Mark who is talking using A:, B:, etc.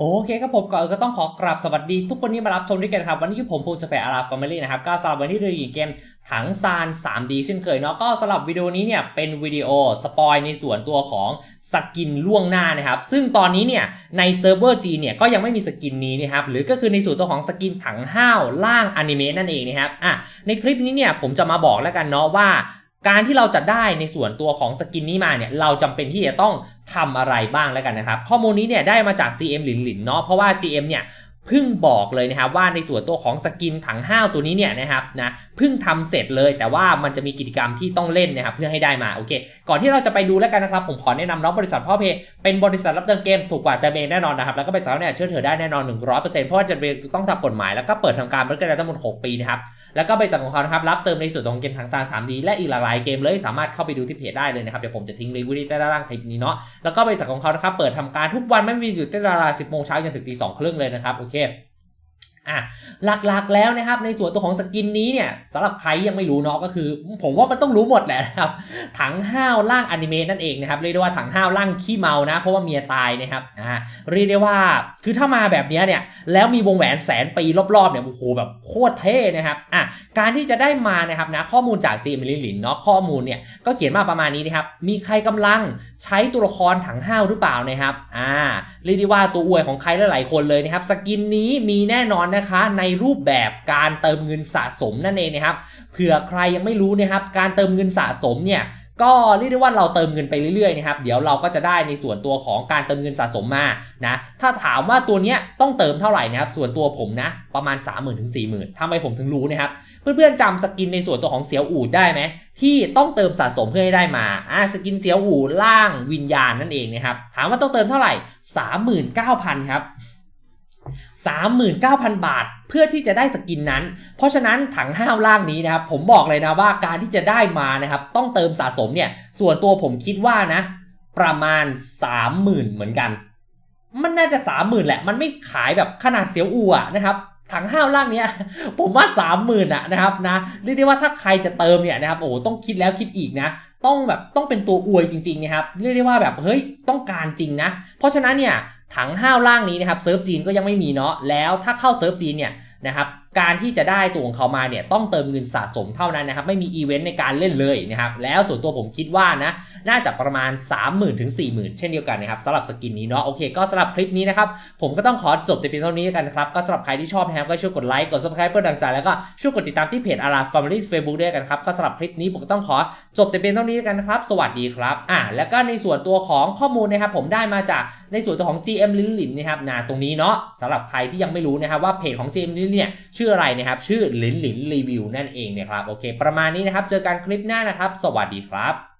A: โอเคครับผมก่อนก็ต้องขอกราบสวัสดีทุกคนที่มารับชมด้วยกันครับ วันนี้ผมภูมิสเปรอาราฟามิลี่นะครับก็สำหรับวันนี้เราอยู่เกมถังซาน 3D เช่นเคยเนาะก็สำหรับวิดีโอนี้เนี่ยเป็นวิดีโอสปอยในส่วนตัวของสกินล่วงหน้านะครับ ซึ่งตอนนี้เนี่ยในเซิร์ฟเวอร์จีเนี่ยก็ยังไม่มีสกินนี้นะครับหรือก็คือในส่วนตัวของสกินถังห้าวล่างอนิเมะนั่นเองนะครับอะในคลิปนี้เนี่ยผมจะมาบอกแล้วกันเนาะว่า การที่เราจะได้ในส่วนตัวของสกินนี้มาเนี่ยเราจำเป็นที่จะต้องทำอะไรบ้างแล้วกันนะครับ ข้อมูลนี้เนี่ยได้มาจาก GM หลินหลินเนาะเพราะว่า GM เนี่ย เพิ่งบอกเลยนะครับว่าในส่วนตัวของสกินถังห้าวตัวนี้เนี่ยนะครับนะเพิ่งทำเสร็จเลยแต่ว่ามันจะมีกิจกรรมที่ต้องเล่นนะครับเพื่อให้ได้มาโอเค ก่อนที่เราจะไปดูแล้วกันนะครับ ผมขอแนะนำน้องบริษัทพ่อเพย์เป็นบริษัทรับเติมเกมถูกกว่าเติมเองแน่นอนนะครับแล้วก็เป็นสถาบันเนี่ยเชื่อถือได้แน่นอน 100%เพราะว่าจะต้องทำกฎหมายแล้วก็เปิดทำการมาตั้งแต่ทั้งหมด6ปีนะครับแล้วก็บริษัทของเขานะครับรับเติมในส่วนของเกมทางซาน 3D และอีกหลากหลายเกมเลยสามารถเข้าไปดูที่เพจได้เลยนะครับเดี๋ยวผมจะทิ้งรีวิวที่ใต้ล่างคลิปนี้เนาะแล้วก็บริษัทของเขานะครับเปิดทำการทุกวันไม่มีหยุดตั้งแต่เวลา10โมงเช้าจนถึงตีสองครึ่งเลยนะครับโอเค target อะหลักๆแล้วนะครับในส่วนตัวของสกินนี้เนี่ยสำหรับใครยังไม่รู้เนาะก็คือ ผมว่ามันต้องรู้หมดแหละนะครับถังห้าวล่างอนิเมะนั่นเองนะครับเรียกได้ว่าถังห้าวล่างขี้เมานะ เพราะว่าเมียตายนะครับอ่าเรียกได้ว่าคือถ้ามาแบบนี้เนี่ยแล้วมีวงแหวนแสนปีรอบๆเนี่ยโอ้โหแบบโคตรเท่นะครับอะการที่จะได้มานะครับนะข้อมูลจากจีมิลิลินเนาะข้อมูลเนี่ยก็เขียนมาประมาณนี้นะครับมีใครกำลังใช้ตัวละครถังห้าวหรือเปล่านะครับอ่าเรียกได้ว่าตัวอวยของใครหลายๆคนเลยนะครับสกินนี้มีแน่นอนนะคะในรูปแบบการเติมเงินสะสมนั่นเองนะครับเผื่อใครยังไม่รู้นะครับการเติมเงินสะสมเนี่ยก็เรียกได้ว่าเราเติมเงินไปเรื่อยๆนะครับเดี๋ยวเราก็จะได้ในส่วนตัวของการเติมเงินสะสมมานะถ้าถามว่าตัวเนี้ยต้องเติมเท่าไหร่นะครับส่วนตัวผมนะประมาณ 3 0,000ื่นถึงสี่หมื่นทำไมผมถึงรู้นะครับเพื่อนๆจำสกินในส่วนตัวของเสียวอูดได้ไหมที่ต้องเติมสะสมเพื่อให้ได้มาอ่าสกินเสียวอูดล่างวิญญาณนั่นเองนะครับถามว่าต้องเติมเท่าไหร่ 39,000ครับ 39,000 บาทเพื่อที่จะได้สกินนั้น เพราะฉะนั้นถังห้าวล่างนี้นะครับผมบอกเลยนะว่าการที่จะได้มานะครับต้องเติมสะสมเนี่ยส่วนตัวผมคิดว่านะ ประมาณ 30,000 เหมือนกัน มันน่าจะ30,000แหละ มันไม่ขายแบบขนาดเสียวอูอะนะครับถังห้าวล่างเนี้ยผมว่า30,000อะนะครับนะเรียกได้ว่าถ้าใครจะเติมเนี่ยนะครับโอ้ต้องคิดแล้วคิดอีกนะ ต้องแบบต้องเป็นตัวอวยจริงๆนะครับเรียกได้ว่าแบบเฮ้ยต้องการจริงนะ เพราะฉะนั้นเนี่ยถังห้าวล่างนี้นะครับเซิร์ฟจีนก็ยังไม่มีเนาะแล้วถ้าเข้าเซิร์ฟจีนเนี่ยนะครับ การที่จะได้ตัวของเขามาเนี่ยต้องเติมเงินสะสมเท่านั้นนะครับ ไม่มีอีเวนต์ในการเล่นเลยนะครับ แล้วส่วนตัวผมคิดว่านะ น่าจะประมาณ 30,000ถึง40,000 เช่นเดียวกันนะครับสำหรับสกินนี้เนาะโอเคก็สำหรับคลิปนี้นะครับ ผมก็ต้องขอจบแต่เพียงเท่านี้กันนะครับ ก็สำหรับใครที่ชอบนะครับก็ช่วยกดไลค์กด subscribe เพื่อดังสายแล้วก็ช่วยกดติดตามที่เพจอาราฟาร์มลี่เฟซบุ๊กด้วยกันครับก็สำหรับคลิปนี้ผมก็ต้องขอจบแต่เพียงเท่านี้กันนะครับ สวัสดีครับอะแล้วก็ในส่วนตัวของข้อมูลนะครับผมได้มาจากในส่วนตัวของ GM ลินลินนะครับนะตรงนี้เนาะสำหรับใครที่ยังไม่รู้นะครับว่าเพจของ GM ลินเนี่ยชื่อื่ออะไรนะครับ ชื่อหลินหลินรีวิวนั่นเองนะครับ โอเค ประมาณนี้นะครับ เจอกันคลิปหน้านะครับ สวัสดีครับ